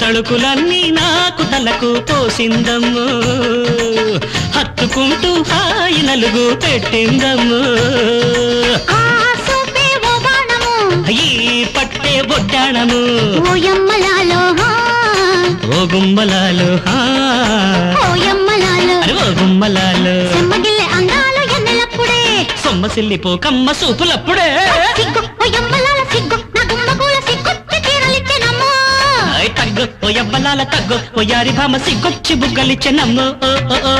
తళుకులన్నీ నాకు తలకు పోసిందమ్ము. హత్తుకుంటూ హాయి నలుగు పెట్టిందమ్ము. ఈ పట్టే బొడ్డాణము ఓ గుమ్మలాలు హా తీరలిచ్చెనమ్మో ఐ తగ్గు ఓ యవ్వనాల తగ్గు ఓ యారి భామ సిగ్గొచ్చి బుగ్గలిచ్చెనమ్ము ఓ ఓ ఓ